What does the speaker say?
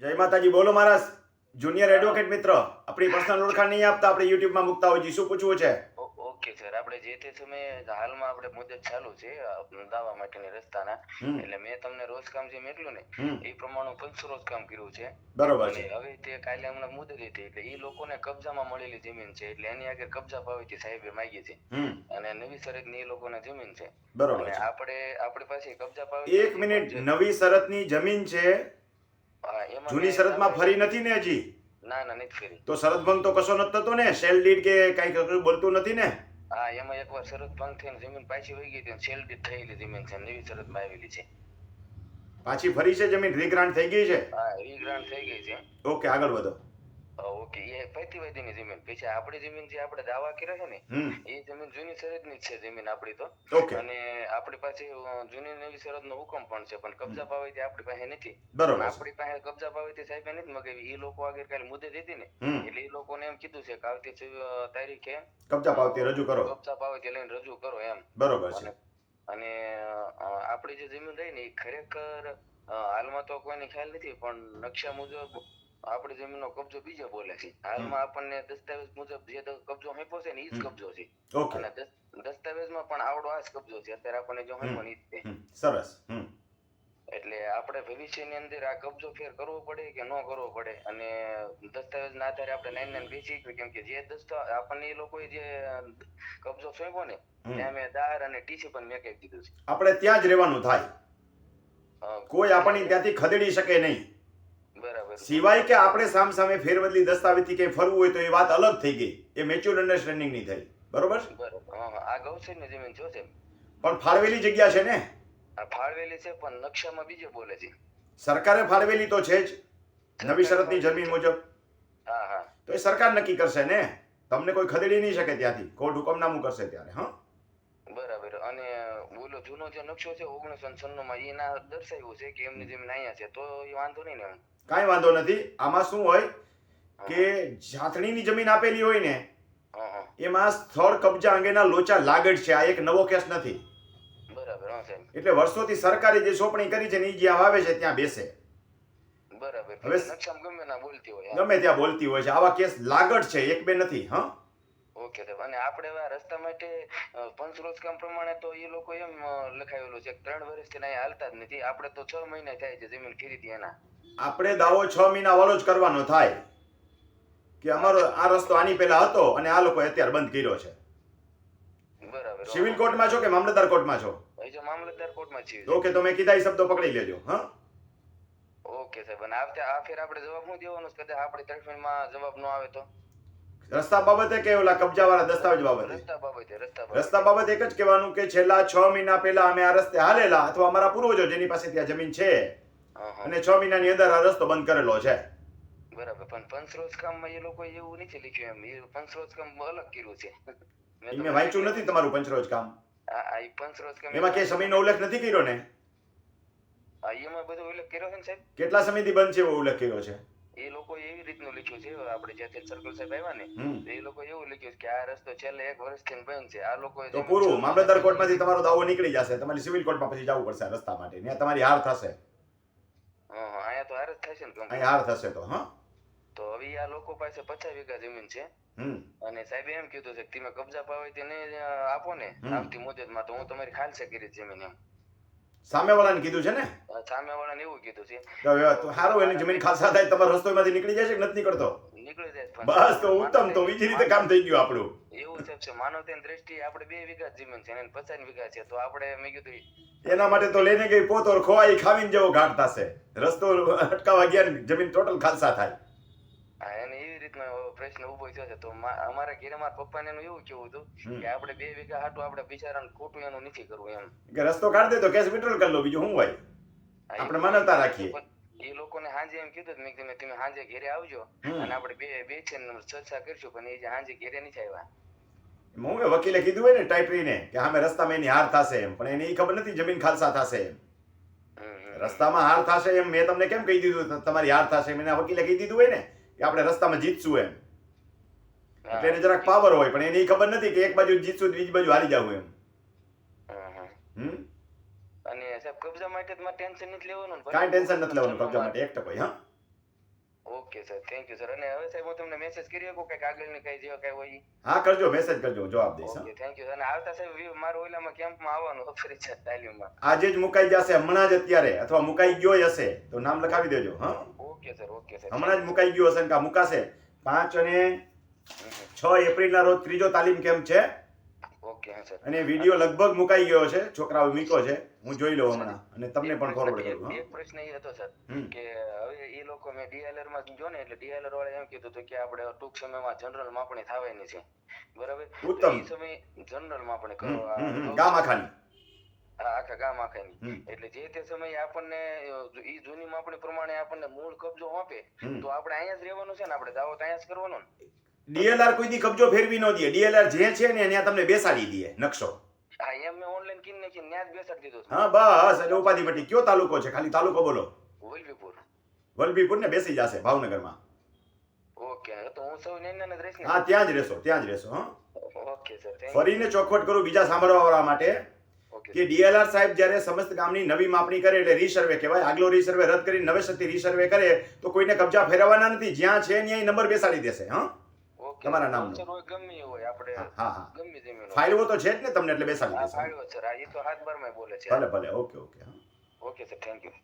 જય માતાજી બોલો મહારાજ. જુનિયર એડવોકેટ મિત્ર આપણી પર્સનલ ઓળખાણ નહીં આપતા આપણે યુટ્યુબમાં મૂકતા હોય શું પૂછવું છે? ઓકે સર આપણે જે તે સમયે હાલમાં આપણે મુદત ચાલુ છે દાવા માટેની રસ્તાના. એટલે મેં તમને રોજ કામ જે મેકલું ને એ પ્રમાણે પંચ રોજ કામ કર્યું છે. બરોબર છે. હવે તે કાલે હમણાં મુદત હતી એટલે એ લોકોને કબજામાં મળેલી જમીન છે એટલે એની આગળ કબજા પાવતી સાહેબે માંગી છે. અને નવી શરતની એ લોકોને જમીન છે. બરોબર આપણે આપણી પાસે કબજા પાવતી એક મિનિટ. નવી શરતની જમીન છે જૂની શરતમાં ફરી નથી ને હજી? ના ના નથી ફરી. તો શરત ભંગ તો કશો નથી થતો ને? સેલ ડીડ કે કઈ બોલતું નથી ને? હા એમાં એકવાર શરત ભંગ થઈને જમીન પાછી વહી ગઈ હતી સેલ ડીડ થયેલી જમીન છે નવી શરતમાં આવેલી છે. પાછી ફરી છે જમીન? રીગ્રાન્ટ થઈ ગઈ છે? હા રીગ્રાન્ટ થઈ ગઈ છે. ઓકે આગળ વધો. ઓકે. એ પ્રતિવાદીની જમીન. પછી આપણી જમીન જે આપણે દાવા કર્યા છે ને એ જમીન જૂની સરહદની જ છે જમીન આપણી તો. અને આપણી પાસે જૂની નવી સરહદનો હુકમ પણ છે પણ કબજા પાવતી આપણી પાસે નથી. આપણી પાસે કબજા પાવતી સાહેબ નથી મગાવી. એ લોકો આગળ કાલે મુદત હતી ને. એટલે એ લોકોને એમ કીધું છે કે આવતી તારીખે કબજા પાવતી રજૂ કરો. કબજા પાવતી લઈને રજૂ કરો એમ. બરોબર છે. અને અને આપણી જે જમીન રહી ને એ ખરેખર હાલમાં તો કોઈને ખ્યાલ નથી પણ નકશા મુજબ આપણી જમીનનો કબજો બીજો બોલે છે. હાલમાં આપણને દસ્તાવેજ મુજબ જે કબજો હેપો છે ને એ જ કબજો છે. અને દસ્તાવેજમાં પણ આવડો આ જ કબજો છે. અત્યારે આપણને જો હેપો ની છે સરસ. એટલે આપણે ભવિષ્યની અંદર આ કબજો ફેર કરવો પડે કે ન કરવો પડે? અને દસ્તાવેજના આધારે આપણે લાઈન લાઈન બેસી કેમ કે જે દસ્તા આપણને એ લોકોએ જે કબજો સોંપ્યો ને. ત્યાં મેં દાર અને ટીસી પણ મેં કહી દીધું છે. આપણે ત્યાં જ રહેવાનું થાય. કોઈ આપણને ત્યાંથી ખદેડી શકે નહીં. સિવાય કે આપણે સામ સામે ફેરબદલી દસ્તાવેજથી કંઈ ફરવું હોય તો એ વાત અલગ થઈ ગઈ. એ મેચ્યોર અન્ડરસ્ટેન્ડિંગની થઈ. બરોબર. આ ગૌસેની જમીન જો છે. પણ ફાળવેલી જગ્યા છે ને? આ ફાળવેલી છે પણ નકશામાં બીજે બોલે છે. સરકારે ફાળવેલી તો છે જ. નવી શરતની જમીન મુજબ. હા હા. તો એ સરકાર નક્કી કરશે ને? તમને કોઈ ખદેડી નહીં શકે ત્યાંથી. કોર્ટ હુકમનામું કરશે ત્યારે હા? બરાબર. અને બોલો જૂનો જે નકશો છે ઓગણીસો છન્નું માં એના દર્શાવ્યું છે કે એમની જમીન અહીંયા છે. તો એ વાંધો નહીં ને કાંઈ વાંધો નથી. આમાં શું હોય કે જાથણીની જમીન આપેલી હોય ને એમાં સ્થળ કબજા અંગેના લોચા લાગડ છે. આ એક નવો કેસ નથી. બરાબર એટલે વર્ષોથી સરકારે જે સોંપણી કરી છે ને એ જ્યાં આવે છે ત્યાં બેસે. બરાબર. હવે ગમે ત્યાં બોલતી હોય છે. આવા કેસ લાગડ છે એક બે નથી હા? ઓકે સાહેબ. અને આપણે રસ્તા માટે પંચરોજ કામ પ્રમાણે તો એ લોકો એમ લખાયેલું લખાવેલું છે ત્રણ વર્ષથી અહીંયા હાલતા જ નથી. આપણે તો છ મહિના થાય છે જમીન ખરીદી એના. આપણે દાવો છ મહિના વાળો જ કરવાનો થાય. કે અમારો આ રસ્તો આની પહેલા હતો અને આ લોકો અત્યારે બંધ કર્યો છે. બરાબર. સિવિલ કોર્ટમાં છો કે મામલતદાર કોર્ટમાં છો? જો મામલતદાર કોર્ટમાં છીએ. ઓકે તો મેં કીધા એ શબ્દો પકડી લેજો હા? ઓકે સાહેબ. અને આ ફેર આપણે જવાબ શું દેવાનો? કદાચ આપણી તરફેણમાં જવાબ ન આવે તો? રસ્તા બાબતે કે ઓલા કબજાવાળા દસ્તાવેજ બાબતે? રસ્તા બાબતે એક જ કહેવાનું કે છેલ્લા છ મહિના પહેલા અમે આ રસ્તે હાલેલા અથવા અમારા પૂર્વજો જેની પાસે ત્યાં જમીન છે. અને છ મહિનાની અંદર આ રસ્તો બંધ કરેલો છે. બરાબર પણ પંચરોજ કામમાં એ લોકો એવું નથી લખ્યું એમ. એ પંચરોજ કામ અલગ કર્યું છે. મેં વાંચ્યું નથી તમારું પંચરોજ કામ. પંચરોજ કામ એમાં કે સમયનો ઉલ્લેખ નથી કર્યો ને? એમાં બધો ઉલ્લેખ કર્યો છે ને સાહેબ? કેટલા સમયથી બંધ છે એવો ઉલ્લેખ કર્યો છે? એ લોકો એવી રીતનું લખ્યું છે આપણે જ્યાંથી સર્કલ સાહેબ આવ્યા ને એ લોકો એવું લખ્યું કે આ રસ્તો છેલ્લે એક વર્ષથી બંધ છે. આ લોકો તો પૂરું મામલતદાર કોર્ટમાંથી તમારો દાવો નીકળી જશે. તમારી સિવિલ કોર્ટમાં પછી જવું પડશે રસ્તા માટે. ત્યાં તમારી હાર થશે. અહીંયા તો હાર જ થશે ને અહીંયા હાર થશે તો હા? તો હવે આ લોકો પાસે પચાસ વીઘા જમીન છે. અને સાહેબ એમ કીધું છે કે તમે કબજા પાવે તેને આપો ને. આવતી મુદતમાં તો હું તમારી ખાલસે કરી જમીન એમ. સામેવાળાને કીધું છે ને? સામે વાળાને એવું કીધું છે. તો સારું એની જમીન ખાસા થાય તમારો રસ્તો માંથી નીકળી જશે કે નથી નીકળતો? નીકળી જાય બસ તો ઉત્તમ તો બીજી રીતે કામ થઈ ગયું આપણું. એવું છે છે. માનવતાની દ્રષ્ટિએ આપણે બે વીઘા જમીન છે અને પચાસ વીઘા છે તો આપણે મેં કીધું એના માટે તો લઈને ગઈ પોતો ખોવાઈ ખાવીને જેવો ઘાટ થશે. રસ્તો અટકાવા ગયા જમીન ટોટલ ખાલસા થાય. હા, એને રીતનો પ્રશ્ન ઊભો થયો છે. તો અમારા ઘરે મારા પપ્પાને એનું એવું કેવું હતું કે આપણે બે વીઘા હાટું આપણે બિચારાને ખોટું એનું નથી કરવું એમ. કે રસ્તો કાઢી દે તો કેસ વિડ્રોલ કરી લો બીજું શું હોય? આપણે માનવતા રાખીએ. એ લોકોને હાંજે એમ કીધું મેં કીધું તમે હાંજે ઘેરે આવજો અને આપણે બે બે છે ને ચર્ચા કરશું. પણ એ જે હાંજે ઘેરે નથી આવ્યા. હું વકીલે કીધું હોય ને ટાઈટરીને કે સામે રસ્તામાં એની હાર થશે એમ. પણ એને એ ખબર નથી જમીન ખાલસા થશે એમ. રસ્તામાં હાર થશે એમ મેં તમને કેમ કહી દીધું? તમારી હાર થશે એના વકીલે કહી દીધું હોય ને? કે આપણે રસ્તામાં જીતશું એમ. એટલે એને જરાક પાવર હોય પણ એને ખબર નથી કે એક બાજુ જીતશું બીજી બાજુ હારી જવું એમ. હમ, અને સાહેબ કબજા માટે ટેન્શન નથી લેવાનું. કાંઈ ટેન્શન નથી લેવાનું કબજા માટે એક ટકો હા? Okay sir thank you sir. અને હવે સાહેબ હું તમને મેસેજ કરી શકું કંઈક આગળની કઈ જે કઈ હોય હા કરજો મેસેજ કરજો જવાબ દઈશ ઓકે થેન્ક યુ અને આવતા સાહેબ મારો ઓલામાં કેમ્પમાં આવવાનું છે તાલીમમાં. આજે જ મુકાઈ જશે હમણાં જ અત્યારે અથવા મુકાઈ ગયો હશે તો નામ લખાવી દેજો હા. Okay sir okay sir. હમણાં જ મુકાઈ ગયો હશે કા મુકાશે? પાંચ અને છ એપ્રિલના રોજ ત્રીજો તાલીમ કેમ્પ છે. અને વીડિયો લગભગ મુકાઈ ગયો છે છોકરાઓ મીકો છે. હું જોઈ લઉં હમણાં. અને તમને પણ ફોરવર્ડ કરું એક પ્રશ્ન એ હતો સર કે હવે એ લોકો મેં ડીએલઆરમાં જો ને એટલે ડીએલઆર વાળા એમ કીધું હતું કે આપણે ટૂંક સમયમાં જનરલ માપણી થવાની છે. બરાબર? ઉત્તમ. સમય જનરલ માપણી હમ, કરો હમ, હમ. આ ગામ આખા ગામ આખાની. એટલે જે તે સમયે આપણને ઈ જૂની માપણી પ્રમાણે આપણને મૂળ કબજો આપે તો આપણે અહીંયા જ રહેવાનું છે ને? આપણે દાવો તો અહીંયા જ કરવાનો ને? ડીએલઆર કોઈ દી કબજો ફેરવી ન દે. ડીએલઆર જે છે ને ત્યાં તમને બેસાડી દે નકશો. હા એમ મેં ઓનલાઈન કીને નાખીને ત્યાં બેસાડી દીધું હા બસ એટલે ઉપાધિ પટ્ટી. કયો તાલુકો છે? ખાલી તાલુકો બોલો. વલભીપુર. વલભીપુર ને બેસી જશે ભાવનગરમાં. ઓકે તો હું સૌ નેના જ રહીશ હા ત્યાં જ રહેશો ત્યાં જ રહેશો હા. ઓકે સર ફરીને ચોખવટ કરું બીજા સાંભળવા વાળા માટે કે ડીએલઆર સાહેબ જ્યારે સમસ્ત ગામની નવી માપણી કરે એટલે રીસર્વે કહેવાય. આગલો રીસર્વે રદ કરી નવેસરથી રીસર્વે કરે તો કોઈને કબજા ફેરવવાના નથી. જ્યાં છે ત્યાં નંબર બેસાડી દેશે હા. ઓકે તમારા નામ ગમે હોય આપણે હા હા જમીન. તો છે જ ને તમને એટલે બેસાડી દેશે. ફાળ્યો સર હા એ તો હાથ બારમાં બોલે છે. ભલે ભલે. Okay okay okay sir. Thank you.